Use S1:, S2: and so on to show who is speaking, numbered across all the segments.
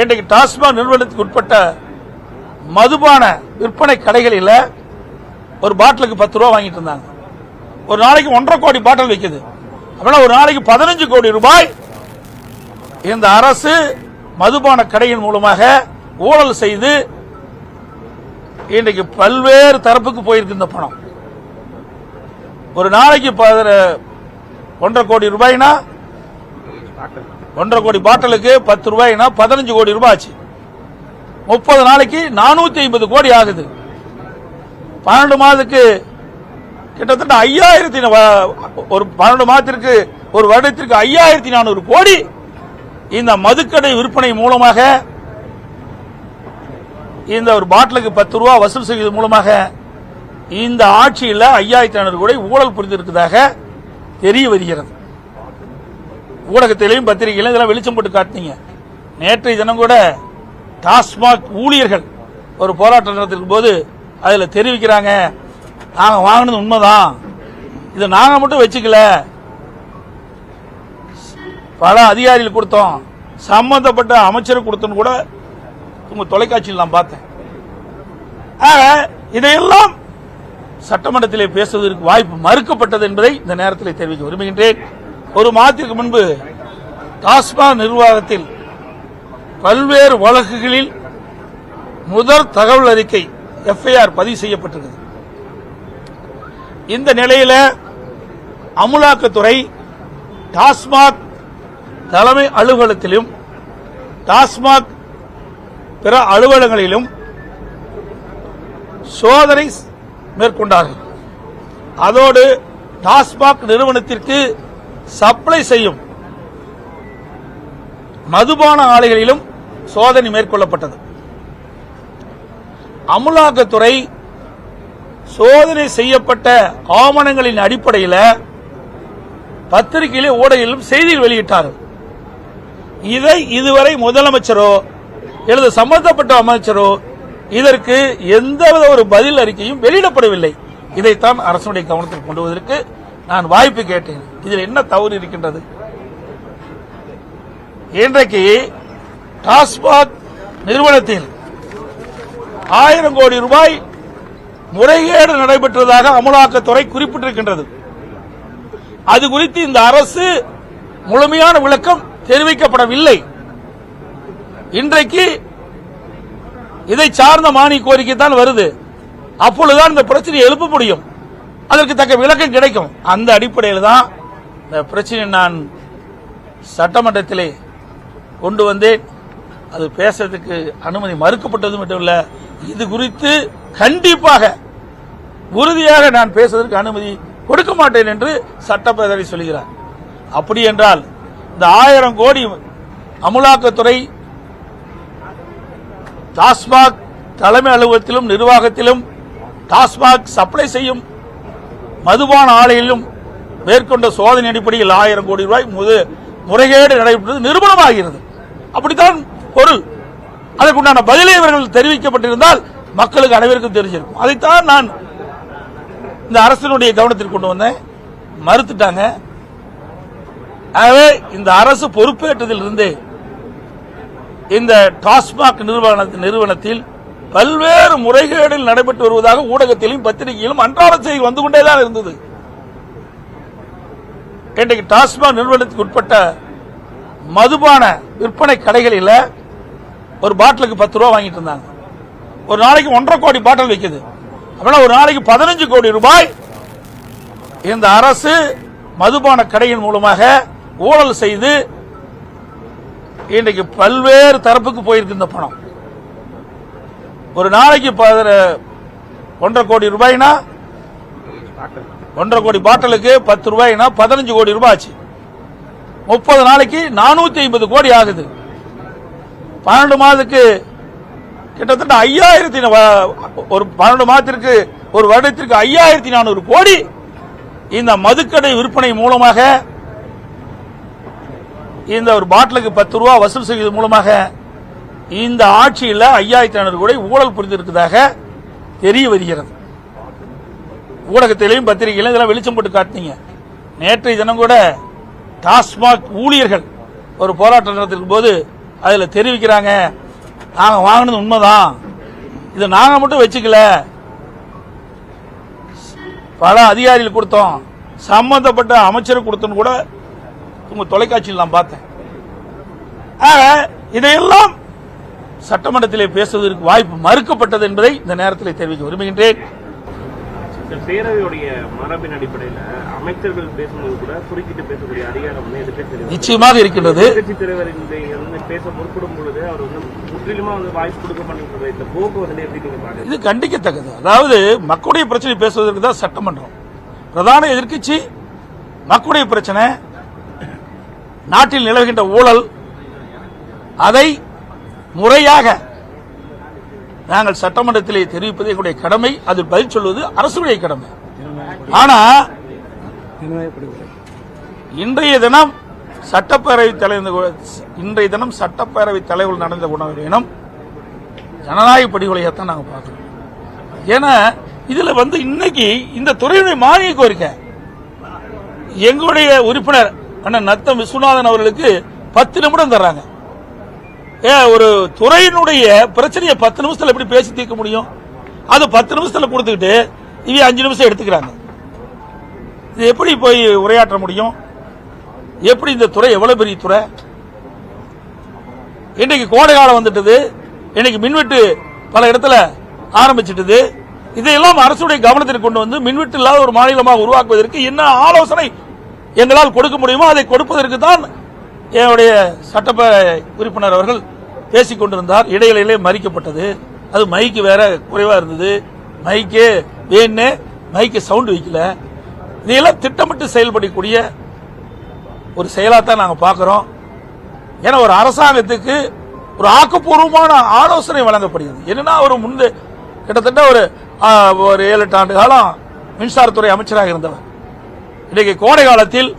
S1: இன்றைக்கு டாஸ்மாக் நிறுவனத்துக்கு உட்பட்ட மதுபான விற்பனை கடைகளில் ஒரு பாட்டிலுக்கு பத்து ரூபா வாங்கிட்டு இருந்தாங்க. ஒரு நாளைக்கு ஒன்றரை கோடி பாட்டில் விற்குது அப்படின்னா ஒரு நாளைக்கு பதினஞ்சு கோடி ரூபாய் இந்த அரசு மதுபான கடையின் மூலமாக ஊழல் செய்து இன்றைக்கு பல்வேறு தரப்புக்கு போயிருக்கு இந்த பணம். ஒரு நாளைக்கு ஒன்றரை கோடி ரூபாய்னா ஒன்றரை கோடி பாட்டிலுக்கு பத்து ரூபாய்னா பதினஞ்சு கோடி ரூபாய் ஆச்சு முப்பது நாளைக்கு நானூத்தி ஐம்பது கோடி ஆகுது. பன்னெண்டு மாதத்துக்கு கிட்டத்தட்ட ஐயாயிரத்தி ஒரு பன்னெண்டு மாதத்திற்கு ஒரு வருடத்திற்கு ஐயாயிரத்தி நானூறு கோடி இந்த மதுக்கடை விற்பனை மூலமாக இந்த ஒரு பாட்டிலுக்கு பத்து ரூபா வசூல் செய்வது மூலமாக இந்த ஆட்சியில் ஐயாயிரத்தி ஐநூறு கோடி ஊழல் புரிந்திருக்கிறதாக தெரிய வருகிறது. ஊடகத்திலையும் பத்திரிகையிலும் இதெல்லாம் வெளிச்சம் போட்டு காட்டினீங்க. நேற்றைய தினம் கூட டாஸ்மாக் ஊழியர்கள் ஒரு போராட்டம் நடத்திருக்கும் போது அதில் தெரிவிக்கிறாங்க நாங்கள் வாங்கினது உண்மைதான். இதை நாங்கள் மட்டும் வச்சுக்கல. பல அதிகாரிகள் கொடுத்தோம். சம்பந்தப்பட்ட அமைச்சர் கொடுத்தோன்னு கூட உங்க தொலைக்காட்சியில் நான் பார்த்தேன். ஆக இதையெல்லாம் சட்டமன்றத்திலே பேசுவதற்கு வாய்ப்பு மறுக்கப்பட்டது என்பதை இந்த நேரத்தில் தெரிவிக்க விரும்புகின்றேன். ஒரு மாதத்திற்கு முன்பு டாஸ்மாக் நிர்வாகத்தில் பல்வேறு வழக்குகளில் முதல் தகவல் அறிக்கை எஃப்ஐஆர் பதிவு செய்யப்பட்டிருக்கிறது இந்த நிலையில அமுலாக்கத்துறை டாஸ்மாக் தலைமை அலுவலகத்திலும் டாஸ்மாக் பிற அலுவலகங்களிலும் சோதனை மேற்கொண்டார்கள். அதோடு டாஸ்மாக் நிறுவனத்திற்கு சப்ளை செய்யும் மதுபான ஆலைகளிலும் சோதனை மேற்கொள்ளப்பட்டது. அமுலாக்கத்துறை சோதனை செய்யப்பட்ட ஆவணங்களின் அடிப்படையில் பத்திரிகையிலே ஊடகிலும் செய்திகள் வெளியிட்டார்கள். இதை இதுவரை முதலமைச்சரோ அல்லது சம்பந்தப்பட்ட அமைச்சரோ இதற்கு எந்தவித ஒரு பதில் அறிக்கையும் வெளியிடப்படவில்லை. இதைத்தான் அரசுடைய கவனத்தில் கொண்டு வருவதற்கு நான் வாய்ப்பு கேட்டேன். இதில் என்ன தவறு இருக்கின்றது? இன்றைக்கு டாஸ்மாக் நிறுவனத்தில் ஆயிரம் கோடி ரூபாய் முறைகேடு நடைபெற்றதாக அமலாக்கத்துறை குறிப்பிட்டிருக்கின்றது. அது குறித்து இந்த அரசு முழுமையான விளக்கம் தெரிவிக்கப்படவில்லை. இன்றைக்கு இதை சார்ந்த மானிய கோரிக்கை தான் வருது. அப்பொழுதுதான் இந்த பிரச்சனையை எழுப்ப முடியும். அதற்கு தக்க விளக்கம் கிடைக்கும். அந்த அடிப்படையில் தான் இந்த பிரச்சனையை நான் சட்டமன்றத்திலே கொண்டு வந்தேன். அது பேசுறதுக்கு அனுமதி மறுக்கப்பட்டது மட்டும் இல்லை இது குறித்து கண்டிப்பாக உறுதியாக நான் பேசுவதற்கு அனுமதி கொடுக்க மாட்டேன் என்று சட்டப்பேரவை சொல்கிறார். அப்படி என்றால் இந்த ஆயிரம் கோடி அமுலாக்கத்துறை டாஸ்மாக் தலைமை அலுவலகத்திலும் நிர்வாகத்திலும் டாஸ்மாக் சப்ளை செய்யும் மதுபான ஆலையிலும் மேற்கொண்ட சோதனை அடிப்படையில் ஆயிரம் கோடி ரூபாய் முது- முறைகேடு நடைபெற்றது நிரூபணமாகிறது அப்படித்தான் பொருள். அதற்குண்டான பதிலை இவர்கள் தெரிவிக்கப்பட்டிருந்தால் மக்களுக்கு அனைவருக்கும் தெரிஞ்சிருக்கும். அதைத்தான் நான் இந்த அரசினுடைய கவனத்திற்கு கொண்டு வந்தேன். மறுத்துட்டாங்க. ஆகவே இந்த அரசு பொறுப்பேற்றதிலிருந்தே இந்த டாஸ்மாக் நிறுவன நிறுவனத்தில் பல்வேறு முறைகேடுகள் நடைபெற்று வருவதாக ஊடகத்திலும் பத்திரிகையிலும் அன்றாட செய்தி வந்து கொண்டேதான் இருந்தது. இன்றைக்கு டாஸ்மாக் நிறுவனத்துக்கு உட்பட்ட மதுபான விற்பனை கடைகளில் ஒரு பாட்டிலுக்கு பத்து ரூபா வாங்கிட்டு இருந்தாங்க. ஒரு நாளைக்கு ஒன்றரை கோடி பாட்டில் விற்குது அப்படின்னா ஒரு நாளைக்கு பதினஞ்சு கோடி ரூபாய் இந்த அரசு மதுபான கடையின் மூலமாக ஊழல் செய்து இன்றைக்கு பல்வேறு தரப்புக்கு போயிருக்கு இந்த பணம். ஒரு நாளைக்கு ஒன்றரை கோடி ரூபாய்னா? ஒன்றரை கோடி பாட்டிலுக்கு பத்து ரூபாய்னா பதினஞ்சு கோடி ரூபாய் ஆச்சு. முப்பது நாளைக்கு நானூத்தி ஐம்பது கோடி ஆகுது. பன்னெண்டு மாதத்துக்கு கிட்டத்தட்ட ஐயாயிரத்தி ஒரு பன்னெண்டு மாதத்திற்கு ஒரு வருடத்திற்கு ஐயாயிரத்தி நானூறு கோடி இந்த மதுக்கடை விற்பனை மூலமாக இந்த ஒரு பாட்டிலுக்கு பத்து ரூபா வசூல் செய்வது மூலமாக இந்த ஆட்சியில் ஐயாயிரத்தி ஐநூறு கோடி ஊழல் புரிந்திருக்கிறதாக தெரிய வருகிறது. ஊடகத்திலையும் பத்திரிகையிலும் இதெல்லாம் வெளிச்சம் போட்டு காட்டினீங்க. நேற்றைய தினம் கூட டாஸ்மாக் ஊழியர்கள் ஒரு போராட்டம் நடத்திருக்கும் போது அதில் தெரிவிக்கிறாங்க நாங்கள் வாங்கினது உண்மைதான். இதை நாங்கள் மட்டும் வச்சுக்கல. பல அதிகாரிகள் கொடுத்தோம். சம்பந்தப்பட்ட அமைச்சர் கொடுத்தோன்னு கூட உங்கள் தொலைக்காட்சியில் நான் பார்த்தேன். ஆக இதையெல்லாம் சட்டமன்றத்திலே பேசுவதற்கு வாய்ப்பு மறுக்கப்பட்டது என்பதை இந்த நேரத்தில் தெரிவிக்க விரும்புகின்றேன்.
S2: பேரவையுடைய மரபின் அடிப்படையில அமைச்சர்கள் பேசும்போது கூட குறுக்கிட்டு பேசக்கூடிய அதிகாரம் வந்து
S1: நிச்சயமாக இருக்கின்றது.
S2: எதிர்கட்சி தலைவர் இந்த வந்து பேச முற்படும் பொழுது அவர் வந்து முற்றிலுமா வந்து வாய்ப்பு கொடுக்க மாட்டேங்கிறது இந்த போக்கு வந்து எப்படி நீங்க
S1: இது கண்டிக்கத்தக்கது. அதாவது மக்களுடைய பிரச்சனை பேசுவதற்கு தான் சட்டமன்றம். பிரதான எதிர்க்கட்சி மக்களுடைய பிரச்சனை நாட்டில் நிலவுகின்ற ஊழல் அதை முறையாக நாங்கள் சட்டமன்றத்திலே தெரிவிப்பது எங்களுடைய கடமை. அதில் பதில் சொல்வது அரசுடைய கடமை. ஆனா இன்றைய தினம் சட்டப்பேரவை தலைவர் இன்றைய தினம் சட்டப்பேரவை தலைவர் நடந்த உணவினம் ஜனநாயக படிகொலையத்தான் நாங்கள் பார்க்கணும் ஏன்னா இதுல வந்து இன்னைக்கு இந்த துறையுடைய மானிய கோரிக்கை. எங்களுடைய உறுப்பினர் அண்ணன் நத்தம் விஸ்வநாதன் அவர்களுக்கு பத்து நிமிடம் தர்றாங்க. ஒரு துறையினுடைய பிரச்சனையை பத்து நிமிஷத்துல எப்படி பேசி தீர்க்க முடியும்? அது பத்து நிமிஷத்துல கொடுத்துக்கிட்டு இவங்க அஞ்சு நிமிஷம் எடுத்துக்கிறாங்க. இது எப்படி போய் உரையாற்ற முடியும்? எப்படி இந்த துறை எவ்வளவு பெரிய துறை? இன்னைக்கு கோடை காலம் வந்துட்டது. இன்னைக்கு மின்வெட்டு பல இடத்துல ஆரம்பிச்சிட்டது. இதையெல்லாம் அரசுடைய கவனத்திற்கு கொண்டு வந்து மின்வெட்டு இல்லாத ஒரு மாநிலமாக உருவாக்குவதற்கு என்ன ஆலோசனை எங்களால் கொடுக்க முடியுமோ அதை கொடுப்பதற்கு தான் என்னுடைய சட்டப்பேரவை உறுப்பினர் அவர்கள் பேசிக் கொண்டிருந்தார். இடையிலே மறிக்கப்பட்டது. அது மைக்கு வேற குறைவா இருந்தது. மைக்கு வேணு மைக்கு சவுண்ட் வைக்கல. இதையெல்லாம் திட்டமிட்டு செயல்படக்கூடிய ஒரு செயலாத்தான் நாங்கள் பார்க்குறோம் ஏன்னா ஒரு அரசாங்கத்துக்கு ஒரு ஆக்கப்பூர்வமான ஆலோசனை வழங்கப்படுகிறது. என்னன்னா ஒரு முன்பு கிட்டத்தட்ட ஒரு ஒரு ஏழு எட்டு ஆண்டு காலம் மின்சாரத்துறை அமைச்சராக இருந்தவர். இன்றைக்கு கோடை காலத்தில்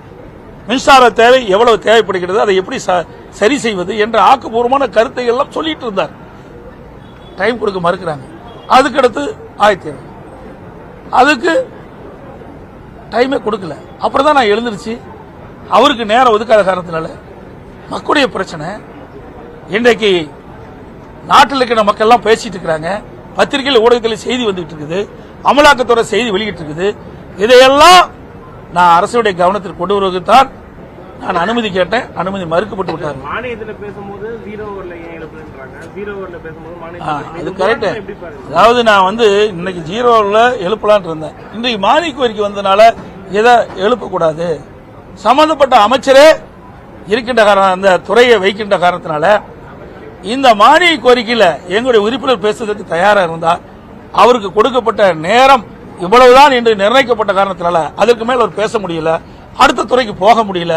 S1: மின்சார தேவை எவ்வளவு தேவைப்படுகிறது அதை எப்படி ச- சரி செய்வது என்ற ஆக்கப்பூர்வமான கருத்தை எல்லாம் சொல்லிட்டு இருந்தார். டைம் கொடுக்க மறுக்கிறாங்க. அதுக்கடுத்து ஆயிரத்தி அதுக்கு டைமே கொடுக்கல. அப்புறம் தான் நான் எழுந்திருச்சு. அவருக்கு நேரம் ஒதுக்காத காரணத்தினால மக்களுடைய பிரச்சனை. இன்றைக்கு நாட்டில் இருக்கிற மக்கள் எல்லாம் பேசிட்டு இருக்கிறாங்க. பத்திரிகையில் ஊடகத்தில் செய்தி வந்துட்டு இருக்குது. அமலாக்கத்துறை செய்தி வெளியிட்டு இருக்குது. இதையெல்லாம் நான் அரசுடைய கவனத்திற்கு கொண்டு வருவதற்கு தான் நான் அனுமதி கேட்டேன். அனுமதி மறுக்கப்பட்டு விட்டார்.
S2: மானியத்துல பேசும்போது ஜீரோ
S1: அது
S2: இது
S1: கரெக்ட் அதாவது நான் வந்து இன்னைக்கு ஜீரோவில் எழுப்பலாம்னு இருந்தேன். இன்றைக்கு மானிய கோரிக்கை வந்ததுனால இதை எழுப்பக்கூடாது. சம்பந்தப்பட்ட அமைச்சரே இருக்கின்ற காரணம் அந்த துறையை வைக்கின்ற காரணத்தினால இந்த மானிய கோரிக்கையில எங்களுடைய உறுப்பினர் பேசுவதற்கு தயாரா இருந்தா அவருக்கு கொடுக்கப்பட்ட நேரம் இவ்வளவுதான் என்று நிர்ணயிக்கப்பட்ட காரணத்தினால அதற்கு மேல் அவர் பேச முடியல. அடுத்த துறைக்கு போக முடியல.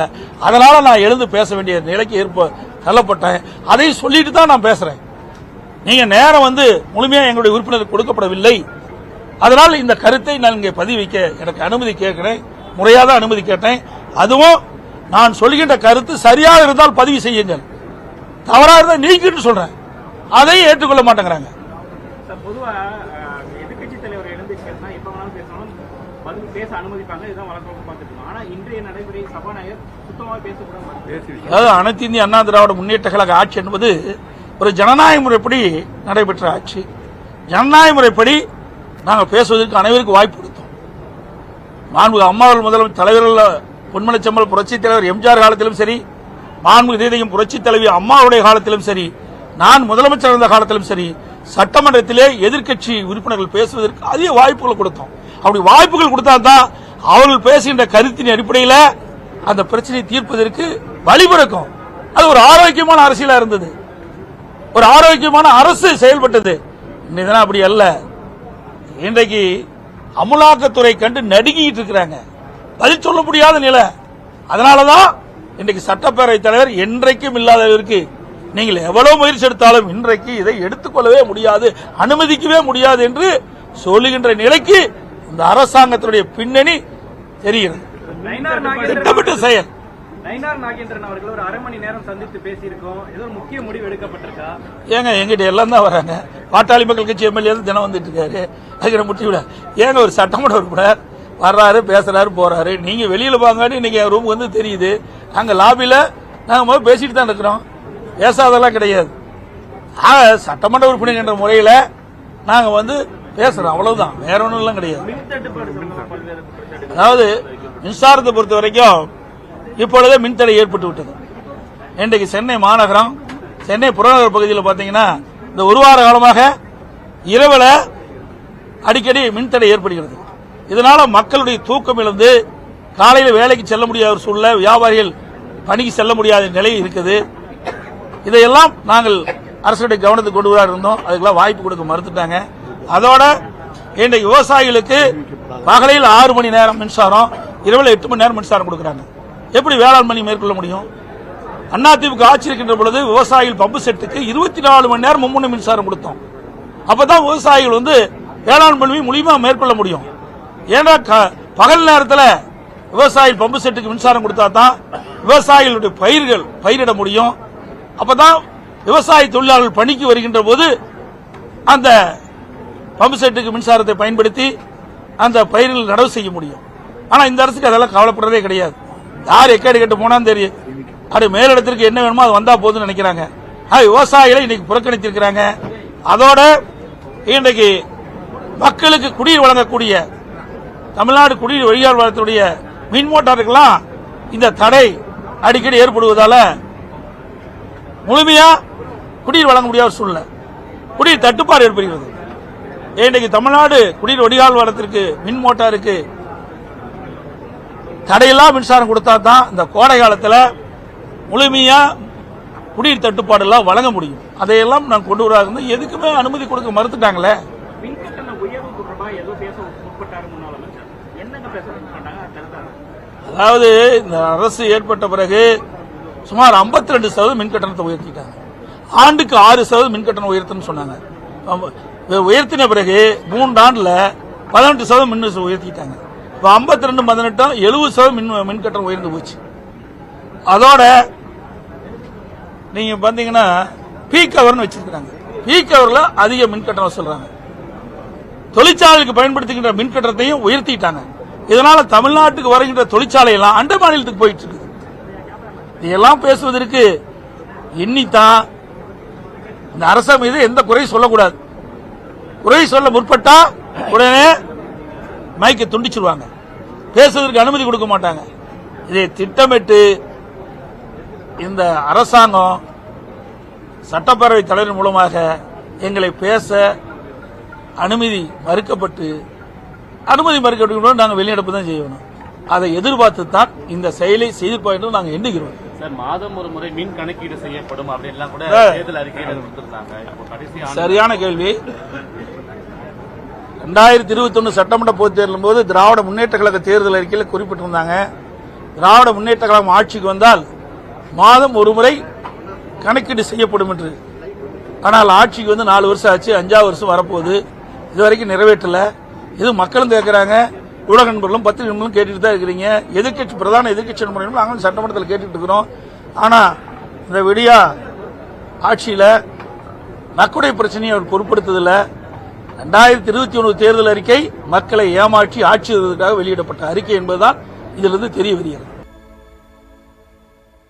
S1: அதனால நான் எழுந்து பேச வேண்டிய நிலைக்கு ஏற்ப தள்ளப்பட்டேன். அதை சொல்லிட்டு தான் நான் பேசுறேன். நீங்க நேரம் வந்து முழுமையா எங்களுடைய உறுப்பினருக்கு கொடுக்கப்படவில்லை. அதனால் இந்த கருத்தை நான் இங்கே பதிவிக்க எனக்கு அனுமதி கேட்கிறேன். முறையாக தான் அனுமதி கேட்டேன். அதுவும் நான் சொல்கின்ற கருத்து சரியாக இருந்தால் பதிவு செய்யுங்கள். தவறாக இருந்தால் நீக்கிட்டு சொல்றேன். அதையும் ஏற்றுக்கொள்ள மாட்டேங்கிறாங்க.
S2: பொதுவாக எதிர்கட்சி தலைவர் எழுந்து எப்போ வேணாலும் பேசணும். பதில் பேச அனுமதிப்பாங்க. இதுதான் வழக்கம் பார்த்துருக்கோம் ஆனால் இன்றைய நடைமுறை சபாநாயகர் சுத்தமாக பேசக்கூட
S1: அதாவது அனைத்து இந்திய அண்ணா திராவிட முன்னேற்ற கழக ஆட்சி என்பது ஒரு ஜனநாயக முறைப்படி நடைபெற்ற ஆட்சி. ஜனநாயக முறைப்படி நாங்கள் பேசுவதற்கு அனைவருக்கும் வாய்ப்பு கொடுத்தோம். மாண்புக அம்மாவர்கள் முதல்வர் தலைவர்கள் பொன்மனச்செம்மல் புரட்சித் தலைவர் எம்ஜிஆர் காலத்திலும் சரி மாண்பு இதயம் புரட்சித் தலைவி அம்மாவுடைய காலத்திலும் சரி நான் முதலமைச்சர் இருந்த காலத்திலும் சரி சட்டமன்றத்திலே எதிர்க்கட்சி உறுப்பினர்கள் பேசுவதற்கு அதிக வாய்ப்புகள் கொடுத்தோம். அப்படி வாய்ப்புகள் கொடுத்தா தான் அவர்கள் பேசுகின்ற கருத்தின் அடிப்படையில் அந்த பிரச்சனையை தீர்ப்பதற்கு வழிபிறக்கும் அது ஒரு ஆரோக்கியமான அரசியலா இருந்தது. ஒரு ஆரோக்கியமான அரசு செயல்பட்டது. இன்னைக்கு அப்படி அல்ல. இன்றைக்கு அமலாக்கத்துறை கண்டு நடுங்கிட்டு இருக்கிறாங்க. பதில் சொல்ல முடியாத நிலை. அதனாலதான் இன்றைக்கு சட்டப்பேரவை தலைவர் என்றைக்கும் இல்லாதவருக்கு நீங்கள் எவ்வளவு முயற்சி எடுத்தாலும் இன்றைக்கு இதை எடுத்துக்கொள்ளவே முடியாது அனுமதிக்கவே முடியாது என்று சொல்லுகின்ற நிலைக்கு இந்த அரசாங்கத்தினுடைய பின்னணி தெரிகிறது. திட்டமிட்ட செயல்.
S3: நயினார் நாகேந்திரன் அவர்கள் ஒரு அரை மணி நேரம் சந்தித்து பேசியிருக்கோம். ஏதோ ஒரு முக்கிய முடிவு எடுக்கப்பட்டிருக்கா?
S1: ஏங்க எங்கிட்ட எல்லாம் தான் வராங்க. பாட்டாளி மக்கள் கட்சி எம்எல்ஏ தினம் வந்துட்டு இருக்காரு. அதுக்கு முட்டி விட ஏங்க ஒரு சட்டமன்ற உறுப்பினர் வர்றாரு பேசுறாரு போறாரு. நீங்க வெளியில வாங்கன்னு இன்னைக்கு ரூம் வந்து தெரியுது. நாங்க லாபியில நாங்க முதல்ல பேசிட்டு தான் இருக்கிறோம். பேசாதெல்லாம் கிடையாது. ஆக சட்டமன்ற உறுப்பினர் என்ற முறையில் நாங்க வந்து பேசுறோம். அவ்வளவுதான். வேற ஒண்ணும் கிடையாது. அதாவது மின்சாரத்தை பொறுத்த வரைக்கும் இப்பொழுதே மின்தடை ஏற்பட்டு விட்டது. இன்றைக்கு சென்னை மாநகரம் சென்னை புறநகர் பகுதியில் பார்த்தீங்கன்னா இந்த ஒரு வார காலமாக இரவுல அடிக்கடி மின்தடை ஏற்படுகிறது. இதனால மக்களுடைய தூக்கம் இழந்து காலையில் வேலைக்கு செல்ல முடியாத ஒரு சூழ்நிலை வியாபாரிகள் பணிக்கு செல்ல முடியாத நிலை இருக்குது. இதையெல்லாம் நாங்கள் அரசுடைய கவனத்துக்கு கொண்டு வரா இருந்தோம். அதுக்கெல்லாம் வாய்ப்பு கொடுக்க மறுத்துட்டாங்க. அதோட இன்றைக்கு விவசாயிகளுக்கு பகலில் ஆறு மணி நேரம் மின்சாரம் இரவில் எட்டு மணி நேரம் மின்சாரம் கொடுக்குறாங்க. எப்படி வேளாண் பணி மேற்கொள்ள முடியும்? அதிமுக ஆட்சி இருக்கின்ற பொழுது விவசாயிகள் பம்பு செட்டுக்கு இருபத்தி நாலு மணி நேரம் மும்முனை மின்சாரம் கொடுத்தோம். அப்பதான் விவசாயிகள் வந்து வேளாண் பணி மூலியமா மேற்கொள்ள முடியும். ஏன்னா க- பகல் நேரத்தில் விவசாயிகள் பம்பு செட்டுக்கு மின்சாரம் கொடுத்தா தான் விவசாயிகளுடைய பயிர்கள் பயிரிட முடியும். அப்பதான் விவசாய தொழிலாளர்கள் பணிக்கு வருகின்ற போது அந்த பம்பு செட்டுக்கு மின்சாரத்தை பயன்படுத்தி அந்த பயிர்கள் நடவு செய்ய முடியும். ஆனா இந்த அரசுக்கு அதெல்லாம் கவலைப்படுறதே கிடையாது. யார் எக்கேடு கட்டு போனான்னு தெரியும். அது மேலிடத்திற்கு என்ன வேணுமோ அது வந்தா போதுன்னு நினைக்கிறாங்க. விவசாயிகளை இன்னைக்கு புறக்கணித்திருக்கிறாங்க. அதோட இன்றைக்கு மக்களுக்கு குடிநீர் வழங்கக்கூடிய தமிழ்நாடு குடிநீர் வழிகால் வளத்துடைய மின் மோட்டாருக்கெல்லாம் இந்த தடை அடிக்கடி ஏற்படுவதால முழுமையா குடிநீர் வழங்க முடியாத ஒரு சூழ்நிலை. குடிநீர் தட்டுப்பாடு ஏற்படுகிறது. இன்றைக்கு தமிழ்நாடு குடிநீர் வடிகால் வாரத்திற்கு மின் மோட்டாருக்கு தடையில்லா மின்சாரம் கொடுத்தா தான் இந்த கோடை காலத்தில் முழுமையா குடிநீர் தட்டுப்பாடு எல்லாம் வழங்க முடியும். அதையெல்லாம் நான் கொண்டு வராங்க எதுக்குமே அனுமதி கொடுக்க மறுத்துட்டாங்களே? அதாவது இந்த அரசு ஏற்பட்ட பிறகு சுமார் 52% ரெண்டு சதவீதம் மின் கட்டணத்தை உயர்த்திட்டாங்க. ஆண்டுக்கு ஆறு சதவீதம் மின் கட்டணம் உயர்த்துன்னு சொன்னாங்க. உயர்த்தின பிறகு மூன்றாண்டுல பதினெட்டு சதவீதம் மின் உயர்த்திட்டாங்க. இப்போ ஐம்பத்தி ரெண்டு பதினெட்டும் எழுபது சதவீதம் மின் மின் கட்டணம் உயர்ந்து போச்சு. அதோட நீங்கள் பார்த்தீங்கன்னா பீக் ஹவர்னு வச்சிருக்கிறாங்க. பீக் கவரில் அதிக மின் கட்டணம் சொல்கிறாங்க தொழிற்சாலைக்கு பயன்படுத்துகின்ற மின் கட்டணத்தையும் உயர்த்திட்டாங்க. இதனால தமிழ்நாட்டுக்கு வருகின்ற தொழிற்சாலை எல்லாம் அண்டை மாநிலத்துக்கு போயிட்டு இருக்குது இதெல்லாம் பேசுவதற்கு எண்ணித்தான் இந்த அரச மீது எந்த குறை சொல்லக்கூடாது. குறை சொல்ல முற்பட்டா உடனே மைக்கை துண்டிச்சிருவாங்க. பேசுவதற்கு அனுமதி கொடுக்க மாட்டாங்க. இதை திட்டமிட்டு இந்த அரசாங்கம் சட்டப்பேரவை தலைவர் மூலமாக எங்களை பேச அனுமதி மறுக்கப்பட்டு அனுமதி மறுக்கப்பட்டு நாங்கள் வெளிநடப்பு தான் செய்யணும். அதை எதிர்பார்த்து தான் இந்த செயலை செய்திருப்போம் என்று நாங்கள் எண்ணுகிறோம்.
S4: சார் மாதம் ஒரு முறை மின் கணக்கீடு செய்யப்படும் அப்படின்லாம் கூட. தேர்தல் அறிக்கையில கொடுத்திருந்தாங்க இப்போ கடைசி ஆண்டு
S1: சரியான கேள்வி. ரெண்டாயிரத்தி இருபத்தி ஒன்று சட்டமன்ற பொதுத் தேர்தலும் போது திராவிட முன்னேற்ற கழக தேர்தல் அறிக்கையில் குறிப்பிட்டிருந்தாங்க. திராவிட முன்னேற்ற கழகம் ஆட்சிக்கு வந்தால் மாதம் ஒரு முறை கணக்கீடு செய்யப்படும் என்று. ஆனால் ஆட்சிக்கு வந்து நாலு வருஷம் ஆச்சு அஞ்சாவது வருஷம் வரப்போகுது. இது வரைக்கும் நிறைவேற்றல. இது மக்களும் கேட்கறாங்க ஊடக நண்பர்களும் பத்திரிகை நண்பர்களும் கேட்டுட்டு தான் இருக்கிறீங்க. எதிர்க்கட்சி பிரதான எதிர்க்கட்சி நண்பர்களும் நாங்களும் சட்டமன்றத்தில் கேட்டுட்டு இருக்கிறோம். ஆனால் இந்த விடியா ஆட்சியில் நக்குடை பிரச்சனையை அவர் பொருட்படுத்ததில்லை. ரெண்டாயிரத்தி இருபத்தி ஒன்று தேர்தல் அறிக்கை மக்களை ஏமாற்றி ஆட்சி வெளியிடப்பட்ட அறிக்கை என்பதுதான் இதிலிருந்து தெரிய வருகிறது.